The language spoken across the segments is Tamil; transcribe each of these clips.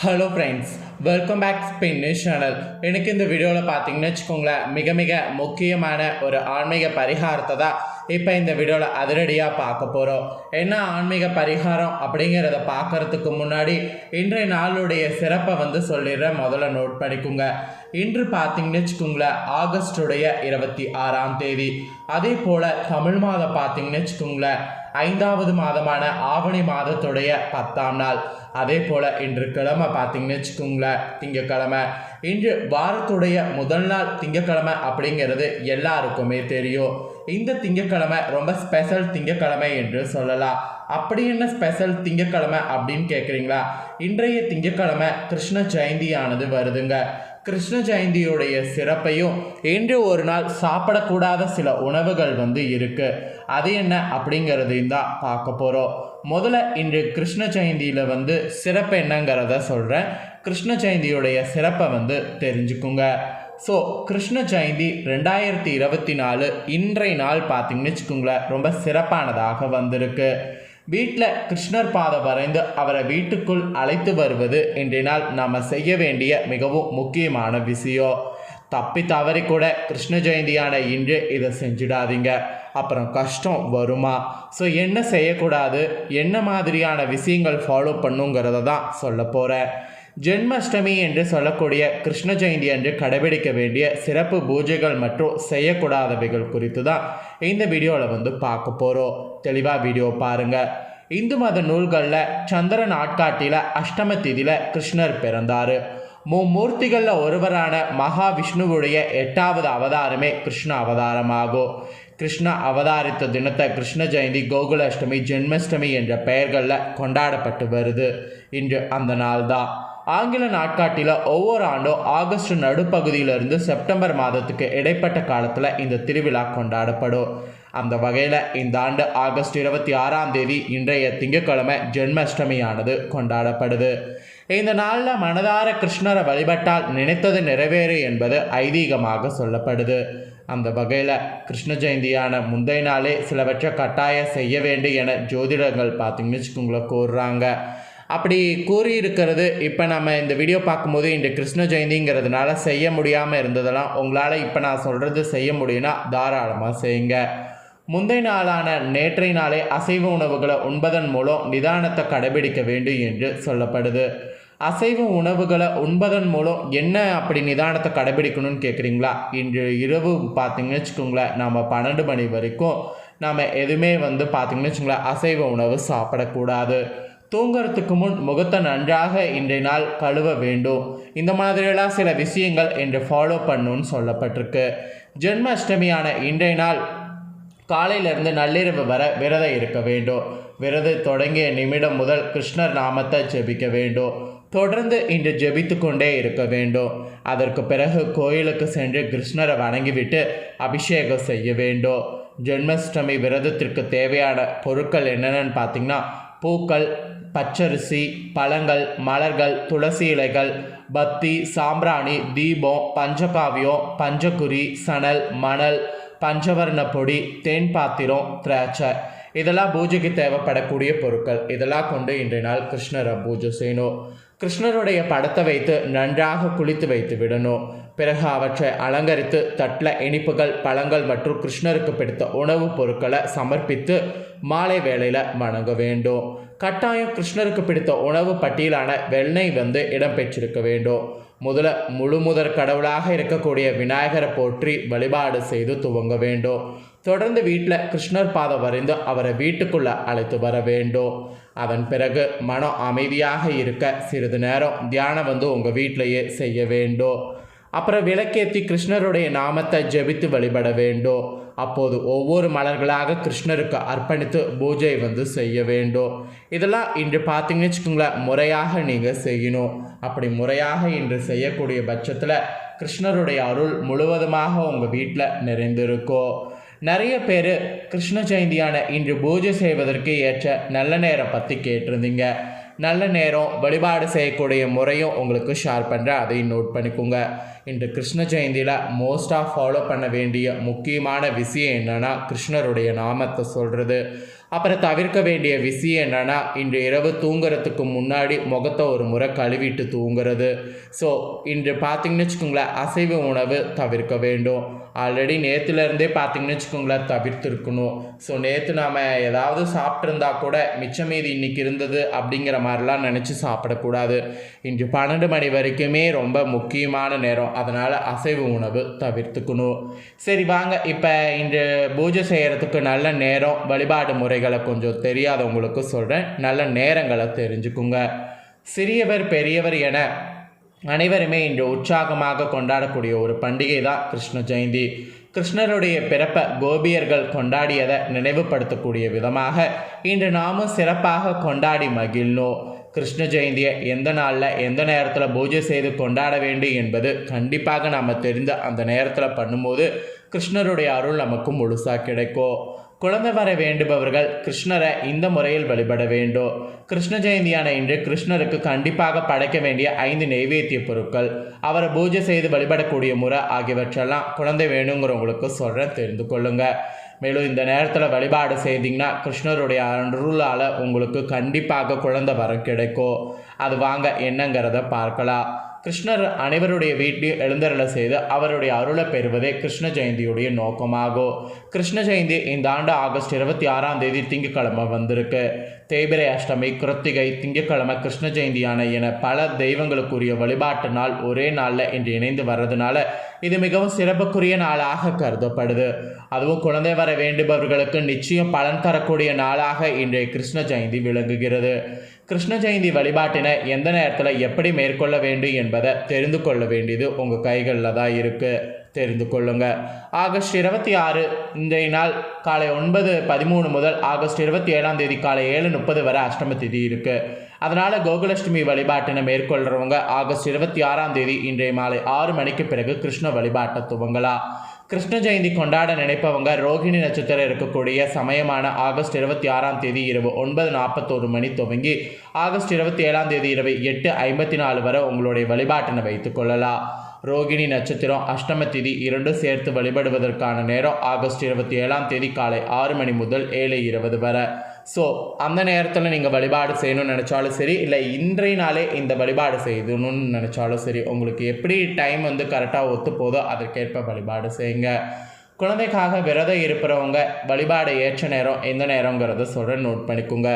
Hello friends welcome back spin channel எனக்கு இந்த வீடியோவில் பார்த்தீங்கன்னு வச்சுக்கோங்களேன் மிக மிக முக்கியமான ஒரு ஆன்மீக பரிகாரத்தை தான் இப்போ இந்த வீடியோவில் அதிரடியாக பார்க்க போகிறோம் என்ன ஆன்மீக பரிகாரம் அப்படிங்கிறத பார்க்கறதுக்கு முன்னாடி இன்றைய நாளுடைய சிறப்பை வந்து சொல்லிடுறேன். முதல்ல நோட் பண்ணிக்கோங்க இன்று பார்த்தீங்கன்னு வச்சுக்கோங்களேன் ஆகஸ்டுடைய இருபத்தி ஆறாம் தேதி. அதே போல் தமிழ் மாதம் பார்த்தீங்கன்னு வச்சுக்கோங்களேன் ஐந்தாவது மாதமான ஆவணி மாதத்துடைய பத்தாம் நாள். அதே போல் இன்று கிழமை பார்த்தீங்கன்னு வச்சுக்கோங்களேன் திங்கக்கிழமை. இன்று வாரத்துடைய முதல் நாள் திங்கக்கிழமை அப்படிங்கிறது எல்லாருக்குமே தெரியும். இந்த திங்கக்கிழமை ரொம்ப ஸ்பெஷல் திங்கக்கிழமை என்று சொல்லலாம். அப்படி என்ன ஸ்பெஷல் திங்கக்கிழமை அப்படின்னு கேட்குறீங்களா இன்றைய திங்கக்கிழமை கிருஷ்ண ஜெயந்தியானது வருதுங்க. கிருஷ்ண ஜெயந்தியுடைய சிறப்பையும் இன்று ஒரு நாள் சாப்பிடக்கூடாத சில உணவுகள் வந்து இருக்கு. அது என்ன அப்படிங்கிறதையும் தான் பார்க்க போகிறோம் முதல்ல இன்று கிருஷ்ண ஜெயந்தியில் வந்து சிறப்பு என்னங்கிறத சொல்கிறேன் கிருஷ்ண ஜெயந்தியுடைய சிறப்பை வந்து தெரிஞ்சுக்குங்க. ஸோ கிருஷ்ண ஜெயந்தி ரெண்டாயிரத்தி இருபத்தி நாலு இன்றைய நாள் பார்த்தீங்கன்னு வச்சுக்கோங்களேன் ரொம்ப சிறப்பானதாக வந்திருக்கு. வீட்டில் கிருஷ்ணர் பாதம் வரைந்து அவரை வீட்டுக்குள் அழைத்து வருவது இன்றைய நாள் நாம் செய்ய வேண்டிய மிகவும் முக்கியமான விஷயம். தப்பி தவறி கூட கிருஷ்ண ஜெயந்தியான இன்று இதை செஞ்சிடாதீங்க. அப்புறம் கஷ்டம் வருமா? ஸோ என்ன செய்யக்கூடாது? என்ன மாதிரியான விஷயங்கள் ஃபாலோ பண்ணுங்கிறத தான் சொல்ல போகிறேன் ஜென்மாஷ்டமி என்று சொல்லக்கூடிய கிருஷ்ண ஜெயந்தி அன்று கடைபிடிக்க வேண்டிய சிறப்பு பூஜைகள் மற்றும் செய்யக்கூடாதவைகள் குறித்து தான் இந்த வீடியோவில் வந்து பார்க்க போகிறோம் தெளிவாக வீடியோ பாருங்கள் இந்து மத நூல்களில் சந்திரன் நாட்காட்டியில் அஷ்டம திதியில் கிருஷ்ணர் பிறந்தார். மும்மூர்த்திகளில் ஒருவரான மகாவிஷ்ணுவுடைய எட்டாவது அவதாரமே கிருஷ்ண அவதாரமாகும். கிருஷ்ண அவதாரித்த தினத்தை கிருஷ்ண ஜெயந்தி கோகுலாஷ்டமி ஜென்மாஷ்டமி என்ற பெயர்களில் கொண்டாடப்பட்டு வருது. இன்று அந்த நாள் தான் ஆங்கில நாட்காட்டியில் ஒவ்வொரு ஆண்டும் ஆகஸ்ட் நடுப்பகுதியிலிருந்து செப்டம்பர் மாதத்துக்கு இடைப்பட்ட காலத்தில் இந்த திருவிழா கொண்டாடப்படும். அந்த வகையில் இந்த ஆண்டு ஆகஸ்ட் இருபத்தி ஆறாம் தேதி இன்றைய திங்கட்கிழமை ஜென்மாஷ்டமியானது கொண்டாடப்படுது. இந்த நாளில் மனதார கிருஷ்ணரை வழிபட்டால் நினைத்தது நிறைவேறு என்பது ஐதீகமாக சொல்லப்படுது. அந்த வகையில் கிருஷ்ண ஜெயந்தியான முந்தைய நாளே சிலவற்றை கட்டாயம் செய்ய வேண்டும் என ஜோதிடர்கள் பார்த்திங்கன்னு வச்சுக்கோங்களேன் கூறுறாங்க அப்படி கூறியிருக்கிறது. இப்போ நம்ம இந்த வீடியோ பார்க்கும்போது இன்று கிருஷ்ண ஜெயந்திங்கிறதுனால செய்ய முடியாமல் இருந்ததெல்லாம் உங்களால் இப்போ நான் சொல்கிறது செய்ய முடியும்னா தாராளமாக செய்யுங்க. முந்தைய நாளான நேற்றைய நாளே அசைவ உணவுகளை உண்பதன் மூலம் நிதானத்தை கடைபிடிக்க வேண்டும் என்று சொல்லப்படுது. அசைவ உணவுகளை உண்பதன் மூலம் என்ன அப்படி நிதானத்தை கடைபிடிக்கணும்னு கேட்குறீங்களா இன்று இரவு பார்த்தீங்கன்னு வச்சுக்கோங்களேன் நம்ம பன்னெண்டு மணி வரைக்கும் நாம் எதுவுமே வந்து பார்த்தீங்கன்னு வச்சுக்கோங்களேன் அசைவ உணவு சாப்பிடக்கூடாது. தூங்குறதுக்கு முன் முகத்தை நன்றாக இன்றைய நாள் கழுவ வேண்டும். இந்த மாதிரியெல்லாம் சில விஷயங்கள் இன்று ஃபாலோ பண்ணணும்னு சொல்லப்பட்டிருக்கு. ஜென்மாஷ்டமியான இன்றைய நாள் காலையிலிருந்து நள்ளிரவு வர விரதம் இருக்க வேண்டும். விரதம் தொடங்கிய நிமிடம் முதல் கிருஷ்ணர் நாமத்தை ஜெபிக்க வேண்டும். தொடர்ந்து இன்று ஜெபித்து கொண்டே இருக்க வேண்டும். அதற்கு பிறகு கோயிலுக்கு சென்று கிருஷ்ணரை வணங்கிவிட்டு அபிஷேகம் செய்ய வேண்டும். ஜென்மாஷ்டமி விரதத்திற்கு தேவையான பொருட்கள் என்னென்னு பார்த்தீங்கன்னா பூக்கள் பச்சரிசி பழங்கள் மலர்கள் துளசி இலைகள் பத்தி சாம்பிராணி தீபம் பஞ்சகாவியம் பஞ்சகுரி சணல் மணல் பஞ்சவர்ண பொடி தேன் பாத்திரம் திராட்சை. இதெல்லாம் பூஜைக்கு தேவைப்படக்கூடிய பொருட்கள். இதெல்லாம் கொண்டு இன்றைய நாள் கிருஷ்ணரை பூஜை செய்யணும். கிருஷ்ணருடைய படத்தை வைத்து நன்றாக குளித்து வைத்து விடணும். பிறகு அவற்றை அலங்கரித்து தட்டில் இனிப்புகள் பழங்கள் மற்றும் கிருஷ்ணருக்கு பிடித்த உணவுப் பொருட்களை சமர்ப்பித்து மாலை வேளையில் வணங்க வேண்டும். கட்டாயம் கிருஷ்ணருக்கு பிடித்த உணவு பட்டியலான வெண்ணெய் வந்து இடம்பெற்றிருக்க வேண்டும். முதல்ல முழு முதற் கடவுளாக இருக்கக்கூடிய விநாயகரை போற்றி வழிபாடு செய்து துவங்க வேண்டும். தொடர்ந்து வீட்டில் கிருஷ்ணர் பாதம் வரைந்து அவரை வீட்டுக்குள்ளே அழைத்து வர வேண்டும். அதன் பிறகு மனம் அமைதியாக இருக்க சிறிது நேரம் தியானம் வந்து உங்கள் வீட்டிலையே செய்ய வேண்டும். அப்புறம் விளக்கேற்றி கிருஷ்ணருடைய நாமத்தை ஜெபித்து வழிபட வேண்டும். அப்போது ஒவ்வொரு மலர்களாக கிருஷ்ணருக்கு அர்ப்பணித்து பூஜை வந்து செய்ய வேண்டும். இதெல்லாம் இன்று பார்த்தீங்கன்னு வச்சுக்கோங்களேன் முறையாக நீங்கள் செய்யணும். அப்படி முறையாக இன்று செய்யக்கூடிய பட்சத்தில் கிருஷ்ணருடைய அருள் முழுவதுமாக உங்கள் வீட்டில் நிறைந்திருக்கும் நிறைய பேர் கிருஷ்ண ஜெயந்தியான இன்று பூஜை செய்வதற்கு ஏற்ற நல்ல நேரம் பற்றி கேட்டிருந்தீங்க. நல்ல நேரம் வழிபாடு செய்யக்கூடிய முறையும் உங்களுக்கு ஷேர் பண்ணுறேன் அதையும் நோட் பண்ணிக்கோங்க. இன்று கிருஷ்ண ஜெயந்தியில் மோஸ்ட்டாக ஃபாலோ பண்ண வேண்டிய முக்கியமான விஷயம் என்னென்னா கிருஷ்ணருடைய நாமத்தை சொல்கிறது அப்புறம் தவிர்க்க வேண்டிய விஷயம் என்னென்னா இன்று இரவு தூங்குறதுக்கு முன்னாடி முகத்தை ஒரு முறை கழுவிட்டு தூங்குறது. ஸோ இன்று பார்த்திங்கன்னு வச்சுக்கோங்களேன் அசைவ உணவு தவிர்க்க வேண்டும். ஆல்ரெடி நேற்றுலேருந்தே பார்த்தீங்கன்னு வச்சுக்கோங்களேன் தவிர்த்துருக்கணும். ஸோ நேற்று நாம் ஏதாவது சாப்பிட்ருந்தா கூட மிச்சம் மீதி இன்றைக்கி இருந்தது அப்படிங்கிற மாதிரிலாம் நினச்சி சாப்பிடக்கூடாது. இன்று பன்னெண்டு மணி வரைக்குமே ரொம்ப முக்கியமான நேரம். அதனால் அசைவ உணவு தவிர்த்துக்கணும். சரி வாங்க. இப்போ இன்று பூஜை செய்கிறதுக்கு நல்ல நேரம் வழிபாடு முறை முறைகளை கொஞ்சம் தெரியாதவங்களுக்கு சொல்கிறேன் நல்ல நேரங்களை தெரிஞ்சுக்குங்க. சிறியவர் பெரியவர் என அனைவருமே இன்று உற்சாகமாக கொண்டாடக்கூடிய ஒரு பண்டிகை தான் கிருஷ்ண ஜெயந்தி. கிருஷ்ணருடைய பிறப்பை கோபியர்கள் கொண்டாடியதை நினைவுபடுத்தக்கூடிய விதமாக இன்று நாமும் சிறப்பாக கொண்டாடி மகிழ்னோம் கிருஷ்ண ஜெயந்தியை எந்த நாளில் எந்த நேரத்தில் பூஜை செய்து கொண்டாட வேண்டும் என்பது கண்டிப்பாக நாம் தெரிந்த அந்த நேரத்தில் பண்ணும்போது கிருஷ்ணருடைய அருள் நமக்கு முழுசாக கிடைக்கும். குழந்தை வர வேண்டுபவர்கள் கிருஷ்ணரை இந்த முறையில் வழிபட வேண்டும். கிருஷ்ண ஜெயந்தியான இன்று கிருஷ்ணருக்கு கண்டிப்பாக படைக்க வேண்டிய ஐந்து நெய்வேத்திய பொருட்கள். அவரை பூஜை செய்து வழிபடக்கூடிய முறை ஆகியவற்றெல்லாம் குழந்தை வேணுங்கிறவங்களுக்கு சொல்கிறேன் தெரிந்து கொள்ளுங்க. மேலும் இந்த நேரத்தில் வழிபாடு செய்தீங்கன்னா கிருஷ்ணருடைய அருளால் உங்களுக்கு கண்டிப்பாக குழந்தை வரம் கிடைக்கும். அது வாங்க என்னங்கிறத பார்க்கலாம். கிருஷ்ணர் அனைவருடைய வீட்டையும் எழுந்தருள செய்து அவருடைய அருளை பெறுவதே கிருஷ்ண ஜெயந்தியுடைய நோக்கமாகும் கிருஷ்ண ஜெயந்தி இந்த ஆண்டு ஆகஸ்ட் இருபத்தி ஆறாம் தேதி திங்கக்கிழமை வந்திருக்கு. தேய்பிரை அஷ்டமி கிருத்திகை திங்கட்கிழமை கிருஷ்ண ஜெயந்தியான என பல தெய்வங்களுக்குரிய வழிபாட்டு நாள் ஒரே நாளில் இன்று இணைந்து வர்றதுனால இது மிகவும் சிறப்புக்குரிய நாளாக கருதப்படுது. அதுவும் குழந்தை வர வேண்டுபவர்களுக்கு நிச்சயம் பலன் தரக்கூடிய நாளாக இன்றைய கிருஷ்ண ஜெயந்தி விளங்குகிறது. கிருஷ்ண ஜெயந்தி வழிபாட்டினை எந்த நேரத்தில் எப்படி மேற்கொள்ள வேண்டும் என்பதை தெரிந்து கொள்ள வேண்டியது உங்கள் கைகளில் தான் இருக்குது தெரிந்து கொள்ளுங்க. ஆகஸ்ட் இருபத்தி ஆறு இன்றைய நாள் காலை ஒன்பது பதிமூணு முதல் ஆகஸ்ட் இருபத்தி ஏழாம் தேதி காலை ஏழு முப்பது வரை அஷ்டம திதி இருக்குது அதனால் கோகுலஷ்டமி வழிபாட்டினை மேற்கொள்கிறவங்க ஆகஸ்ட் இருபத்தி ஆறாம் தேதி இன்றைய மாலை ஆறு மணிக்கு பிறகு கிருஷ்ண வழிபாட்டை துவங்கலாம். கிருஷ்ண ஜெயந்தி கொண்டாட நினைப்பவங்க ரோகிணி நட்சத்திரம் இருக்கக்கூடிய சமயமான ஆகஸ்ட் இருபத்தி ஆறாம் தேதி இரவு ஒன்பது நாற்பத்தோரு மணி துவங்கி ஆகஸ்ட் இருபத்தி ஏழாம் தேதி இரவு எட்டு ஐம்பத்தி நாலு வரை உங்களுடைய வழிபாட்டினை வைத்துக் கொள்ளலாம். ரோகிணி நட்சத்திரம் அஷ்டம திதி இரண்டும் சேர்த்து வழிபடுவதற்கான நேரம் ஆகஸ்ட் இருபத்தி ஏழாம் தேதி காலை ஆறு மணி முதல் ஏழு இருபது வரை. ஸோ அந்த நேரத்தில் நீங்கள் வழிபாடு செய்யணும்னு நினச்சாலும் சரி இல்லை இன்றைய நாளே இந்த வழிபாடு செய்யணும்னு நினச்சாலும் சரி உங்களுக்கு எப்படி டைம் வந்து கரெக்டாக ஒத்து போதோ அதற்கேற்ப வழிபாடு செய்யுங்க. குழந்தைக்காக விரதம் இருப்பவங்க வழிபாடு ஏற்ற நேரம் எந்த நேரங்கிறத சொல்கிற நோட் பண்ணிக்கோங்க.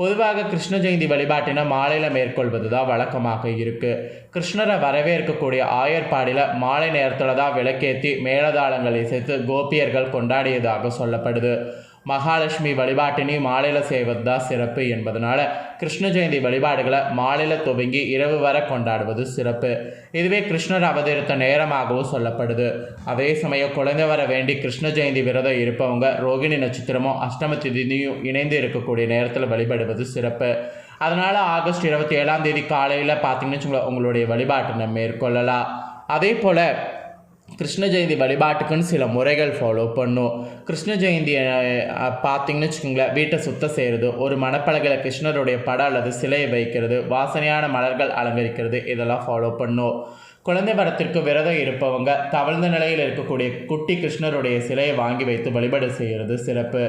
பொதுவாக கிருஷ்ண ஜெயந்தி வழிபாட்டினை மாலையில் மேற்கொள்வது தான் வழக்கமாக இருக்குது கிருஷ்ணரை வரவேற்கக்கூடிய ஆயர்பாடியில் மாலை நேரத்தில் தான் விளக்கேற்றி மேலதாளங்களை சேர்த்து கோபியர்கள் கொண்டாடியதாக சொல்லப்படுது. மகாலட்சுமி வழிபாட்டினையும் மாலையில் செய்வது தான் சிறப்பு என்பதனால கிருஷ்ண ஜெயந்தி வழிபாடுகளை மாலையில் துவங்கி இரவு வரை கொண்டாடுவது சிறப்பு. இதுவே கிருஷ்ணர் அவதரித்த நேரமாகவும் சொல்லப்படுது. அதே சமயம் குழந்தை வர வேண்டி கிருஷ்ண ஜெயந்தி விரதம் இருப்பவங்க ரோகிணி நட்சத்திரமும் அஷ்டம திதியும் இணைந்து இருக்கக்கூடிய நேரத்தில் வழிபடுவது சிறப்பு. அதனால் ஆகஸ்ட் இருபத்தி ஏழாம் தேதி காலையில் பார்த்தீங்கன்னு வச்சுக்கோங்களேன் உங்களுடைய வழிபாட்டினை மேற்கொள்ளலாம். அதே போல் கிருஷ்ண ஜெயந்தி வழிபாட்டுக்குன்னு சில முறைகள் ஃபாலோ பண்ணும். கிருஷ்ண ஜெயந்தியை பார்த்தீங்கன்னு வச்சுக்கோங்களேன் வீட்டை சுத்தம் செய்கிறது ஒரு மணப்பலகையில் கிருஷ்ணருடைய படம் அல்லது சிலையை வைக்கிறது வாசனையான மலர்கள் அலங்கரிக்கிறது இதெல்லாம் ஃபாலோ பண்ணும். குழந்தை வரத்திற்கு விரதம் இருப்பவங்க தவழ்ந்த நிலையில் இருக்கக்கூடிய குட்டி கிருஷ்ணருடைய சிலையை வாங்கி வைத்து வழிபாடு செய்கிறது சிறப்பு.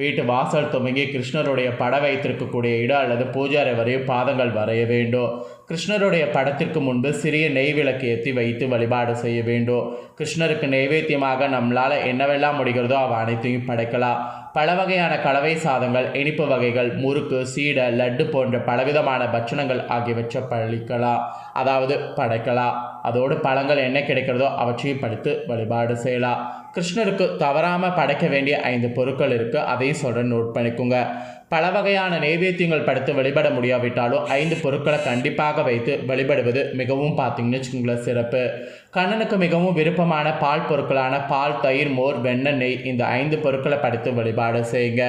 வீட்டு வாசல் துவங்கி கிருஷ்ணருடைய படம் வைத்திருக்கக்கூடிய இடம் அல்லது பூஜாரை வரையும் பாதங்கள் வரைய வேண்டும். கிருஷ்ணருடைய படத்திற்கு முன்பு சிறிய நெய் விளக்கு ஏற்றி வைத்து வழிபாடு செய்ய வேண்டும். கிருஷ்ணருக்கு நைவேத்தியமாக நம்மளால் என்னவெல்லாம் முடிகிறதோ அவ அனைத்தையும் படைக்கலாம். பல வகையான கலவை சாதங்கள் இனிப்பு வகைகள் முறுக்கு சீடை லட்டு போன்ற பலவிதமான பட்சணங்கள் ஆகியவற்றை பழிக்கலாம். அதாவது படைக்கலாம். அதோடு பழங்கள் என்ன கிடைக்கிறதோ அவற்றையும் படித்து வழிபாடு செய்யலாம். கிருஷ்ணருக்கு தவறாமல் படைக்க வேண்டிய ஐந்து பொருட்கள் இருக்குது அதையும் சொல்கிறேன் நோட் பண்ணிக்கோங்க. பல வகையான நைவேத்தியங்கள் படுத்து வழிபட முடியாவிட்டாலும் ஐந்து பொருட்களை கண்டிப்பாக வைத்து வழிபடுவது மிகவும் பார்த்தீங்கன்னு வச்சுக்கோங்களேன் சிறப்பு. கண்ணனுக்கு மிகவும் விருப்பமான பால் பொருட்களான பால் தயிர் மோர் வெண்ணெய் நெய் இந்த ஐந்து பொருட்களை படைத்து வழிபாடு செய்யுங்க.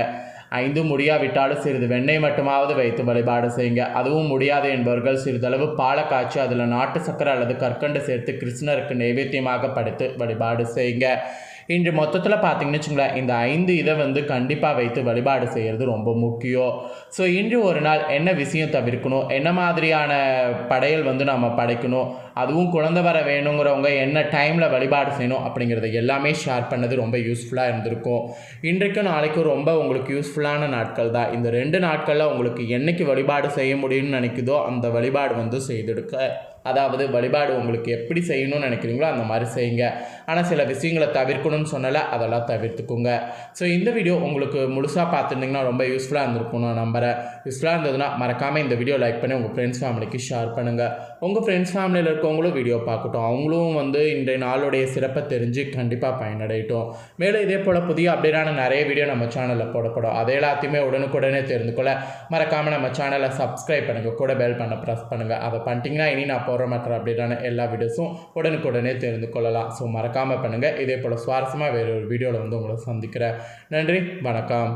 ஐந்தும் முடியாவிட்டாலும் சிறிது வெண்ணெய் மட்டுமாவது வைத்து வழிபாடு செய்யுங்க. அதுவும் முடியாது என்பவர்கள் சிறிதளவு பாலை காய்ச்சி அதில் நாட்டு சக்கரை அல்லது கற்கண்டு சேர்த்து கிருஷ்ணருக்கு நைவேத்தியமாக படுத்து வழிபாடு செய்யுங்க. இன்று மொத்தத்தில் பார்த்தீங்கன்னு வச்சுங்களேன் இந்த ஐந்து இதை வந்து கண்டிப்பாக வைத்து வழிபாடு செய்கிறது ரொம்ப முக்கியம். ஸோ இன்று ஒரு நாள் என்ன விஷயம் தவிர்க்கணும்? என்ன மாதிரியான படையல் வந்து நம்ம படைக்கணும்? அதுவும் குழந்தை வர வேணுங்கிறவங்க என்ன டைமில் வழிபாடு செய்யணும் அப்படிங்கிறத எல்லாமே ஷேர் பண்ணது ரொம்ப யூஸ்ஃபுல்லாக இருந்திருக்கும். இன்றைக்கும் நாளைக்கும் ரொம்ப உங்களுக்கு யூஸ்ஃபுல்லான நாட்கள் தான். இந்த ரெண்டு நாட்களில் உங்களுக்கு என்னைக்கு வழிபாடு செய்ய முடியும்னு நினைக்குதோ அந்த வழிபாடு வந்து செய்தெடுக்க அதாவது வழிபாடு உங்களுக்கு எப்படி செய்யணும்னு நினைக்கிறீங்களோ அந்த மாதிரி செய்யுங்க. ஆனால் சில விஷயங்களை தவிர்க்கணும்னு சொன்னல அதெல்லாம் தவிர்த்துக்கோங்க. ஸோ இந்த வீடியோ உங்களுக்கு முழுசாக பார்த்துருந்தீங்கன்னா ரொம்ப யூஸ்ஃபுல்லாக இருந்திருக்கும் நான் நம்புறேன். யூஸ்ஃபுல்லாக இருந்ததுன்னா மறக்காமல் இந்த வீடியோ லைக் பண்ணி உங்கள் ஃப்ரெண்ட்ஸ் ஃபேமிலிக்கு ஷேர் பண்ணுங்கள் உங்கள் ஃப்ரெண்ட்ஸ் ஃபேமிலியில் இருக்கவங்களும் வீடியோ பார்க்கட்டும். அவங்களும் வந்து இன்றைய நாளுடைய சிறப்பை தெரிஞ்சு கண்டிப்பாக பயனடையட்டும். மேலும் இதே போல் புதிய அப்டேட்டான நிறைய வீடியோ நம்ம சேனலில் போடப்படும். அதை எல்லாத்தையுமே உடனுக்குடனே தெரிந்து கொள்ள மறக்காமல் நம்ம சேனலை சப்ஸ்கிரைப் பண்ணுங்கள் கூட பெல் பண்ண ப்ரெஸ் பண்ணுங்கள் அதை பண்ணிட்டீங்கன்னா இனி நான் போடுற மற்ற அப்டேட்டான எல்லா வீடியோஸும் உடனுக்குடனே தெரிந்து கொள்ளலாம். ஸோ மறக்காமல் பண்ணுங்கள் இதே போல் சுவாரஸ்யமாக வேறு ஒரு வீடியோவில் வந்து உங்களை சந்திக்கிறேன். நன்றி. வணக்கம்.